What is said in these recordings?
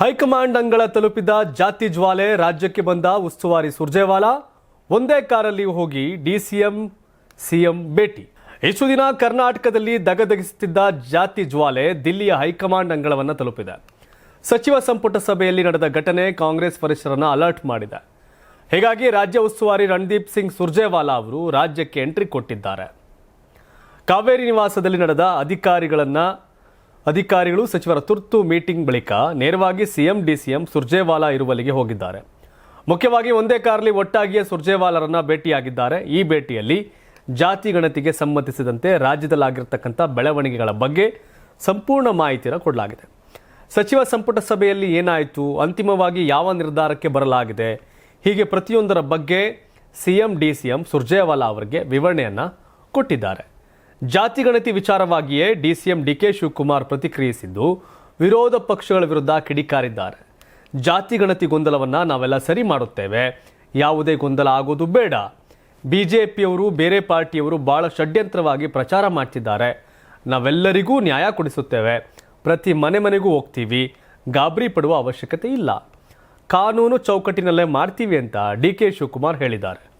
High command ಅಂಗಳ ತಲುಪಿದ ಜಾತಿ ಜ್ವಾಲೆ ರಾಜ್ಯಕ್ಕೆ ಬಂದ ಉಸ್ತುವಾರಿ ಸುರ್ಜೇವಾಲಾ, ಒಂದೇ ಕಾರಲ್ಲಿ ಹೋಗಿ ಡಿಸಿಎಂ ಸಿಎಂ ಭೇಟಿ. ಇಷ್ಟು ದಿನ ಕರ್ನಾಟಕದಲ್ಲಿ ದಗದಗಿಸುತ್ತಿದ್ದ ಜಾತಿ ಜ್ವಾಲೆ ದಿಲ್ಲಿಯ ಹೈಕಮಾಂಡ್ ಅಂಗಳವನ್ನು ತಲುಪಿದೆ. ಸಚಿವ ಸಂಪುಟ ಸಭೆಯಲ್ಲಿ ನಡೆದ ಘಟನೆ ಕಾಂಗ್ರೆಸ್ ವರಿಷ್ಠರನ್ನು ಅಲರ್ಟ್ ಮಾಡಿದೆ. ಹೀಗಾಗಿ ರಾಜ್ಯ ಉಸ್ತುವಾರಿ ರಣದೀಪ್ ಸಿಂಗ್ ಸುರ್ಜೇವಾಲಾ ಅವರು ರಾಜ್ಯಕ್ಕೆ ಎಂಟ್ರಿ ಕೊಟ್ಟಿದ್ದಾರೆ. ಕಾವೇರಿ ನಿವಾಸದಲ್ಲಿ ನಡೆದ ಅಧಿಕಾರಿಗಳನ್ನ ಅಧಿಕಾರಿಗಳು ಸಚಿವರ ತುರ್ತು ಮೀಟಿಂಗ್ ಬಳಿಕ ನೇರವಾಗಿ ಸಿಎಂ ಡಿಸಿಎಂ ಸುರ್ಜೇವಾಲಾ ಇರುವಲ್ಲಿಗೆ ಹೋಗಿದ್ದಾರೆ. ಮುಖ್ಯವಾಗಿ ಒಂದೇ ಕಾರಲ್ಲಿ ಒಟ್ಟಾಗಿಯೇ ಸುರ್ಜೇವಾಲರನ್ನು ಭೇಟಿಯಾಗಿದ್ದಾರೆ. ಈ ಭೇಟಿಯಲ್ಲಿ ಜಾತಿ ಗಣತಿಗೆ ಸಂಬಂಧಿಸಿದಂತೆ ರಾಜ್ಯದಲ್ಲಾಗಿರ್ತಕ್ಕಂಥ ಬೆಳವಣಿಗೆಗಳ ಬಗ್ಗೆ ಸಂಪೂರ್ಣ ಮಾಹಿತಿಯನ್ನು ಕೊಡಲಾಗಿದೆ. ಸಚಿವ ಸಂಪುಟ ಸಭೆಯಲ್ಲಿ ಏನಾಯಿತು, ಅಂತಿಮವಾಗಿ ಯಾವ ನಿರ್ಧಾರಕ್ಕೆ ಬರಲಾಗಿದೆ, ಹೀಗೆ ಪ್ರತಿಯೊಂದರ ಬಗ್ಗೆ ಸಿಎಂ ಡಿಸಿಎಂ ಸುರ್ಜೇವಾಲಾ ಅವರಿಗೆ ವಿವರಣೆಯನ್ನು ಕೊಟ್ಟಿದ್ದಾರೆ. ಜಾತಿ ಗಣತಿ ವಿಚಾರವಾಗಿಯೇ ಡಿಸಿಎಂ ಡಿಕೆ ಶಿವಕುಮಾರ್ ಪ್ರತಿಕ್ರಿಯಿಸಿದ್ದು, ವಿರೋಧ ಪಕ್ಷಗಳ ವಿರುದ್ಧ ಕಿಡಿಕಾರಿದ್ದಾರೆ. ಜಾತಿ ಗಣತಿ ಗೊಂದಲವನ್ನ ನಾವೆಲ್ಲ ಸರಿ ಮಾಡುತ್ತೇವೆ. ಯಾವುದೇ ಗೊಂದಲ ಆಗೋದು ಬೇಡ. ಬಿಜೆಪಿಯವರು, ಬೇರೆ ಪಾರ್ಟಿಯವರು ಬಹಳ ಷಡ್ಯಂತ್ರವಾಗಿ ಪ್ರಚಾರ ಮಾಡ್ತಿದ್ದಾರೆ. ನಾವೆಲ್ಲರಿಗೂ ನ್ಯಾಯ ಕೊಡಿಸುತ್ತೇವೆ. ಪ್ರತಿ ಮನೆ ಮನೆಗೂ ಹೋಗ್ತೀವಿ. ಗಾಬರಿ ಪಡುವ ಅವಶ್ಯಕತೆ ಇಲ್ಲ. ಕಾನೂನು ಚೌಕಟ್ಟಿನಲ್ಲೇ ಮಾಡ್ತೀವಿ ಅಂತ ಡಿ ಕೆ ಶಿವಕುಮಾರ್ ಹೇಳಿದ್ದಾರೆ.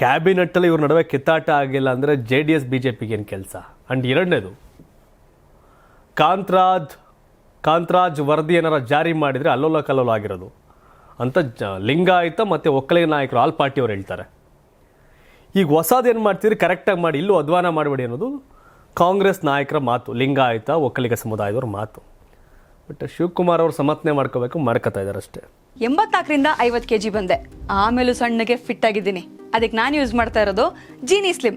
ಕ್ಯಾಬಿನೆಟ್ಟಲ್ಲಿ ಇವ್ರ ನಡುವೆ ಕಿತ್ತಾಟ ಆಗಿಲ್ಲ ಅಂದರೆ J D S, B J ಪಿಗೆ ಏನು ಕೆಲಸ? ಆ್ಯಂಡ್ ಎರಡನೇದು, ಕಾಂತ್ರಾಜ್ ಕಾಂತ್ರಾಜ್ ವರದಿ ಏನಾರ ಜಾರಿ ಮಾಡಿದರೆ ಅಲ್ಲೋಲ ಕಲ್ಲೋಲ ಆಗಿರೋದು. ಅಂತ ಜ, ಲಿಂಗಾಯತ ಮತ್ತು ಒಕ್ಕಲಿಗ ನಾಯಕರು ಆಲ್ ಪಾರ್ಟಿಯವ್ರು ಹೇಳ್ತಾರೆ. ಈಗ ಹೊಸದು ಏನು ಮಾಡ್ತೀರಿ ಕರೆಕ್ಟಾಗಿ ಮಾಡಿ, ಇಲ್ಲೂ ಅಧ್ವಾನ ಮಾಡಬೇಡಿ ಅನ್ನೋದು ಕಾಂಗ್ರೆಸ್ ನಾಯಕರ ಮಾತು, ಲಿಂಗಾಯತ, ಒಕ್ಕಲಿಗ ಸಮುದಾಯದವ್ರ ಮಾತು. ಬಟ್ ಶಿವಕುಮಾರ್ ಅವರು ಸಮರ್ಥನೆ ಮಾಡ್ಕೋಬೇಕು ಮಾಡ್ಕೋತಾ ಇದ್ದಾರೆ ಅಷ್ಟೇ. ಎಂಬತ್ನಾಲ್ಕರಿಂದ ಐವತ್ತು ಕೆ ಜಿ ಬಂದೆ. ಆಮೇಲೂ ಸಣ್ಣಗೆ ಫಿಟ್ ಆಗಿದ್ದೀನಿ. ಅದಕ್ಕೆ ನಾನು ಯೂಸ್ ಮಾಡ್ತಾ ಇರೋದು ಜೀನಿ ಸ್ಲಿಮ್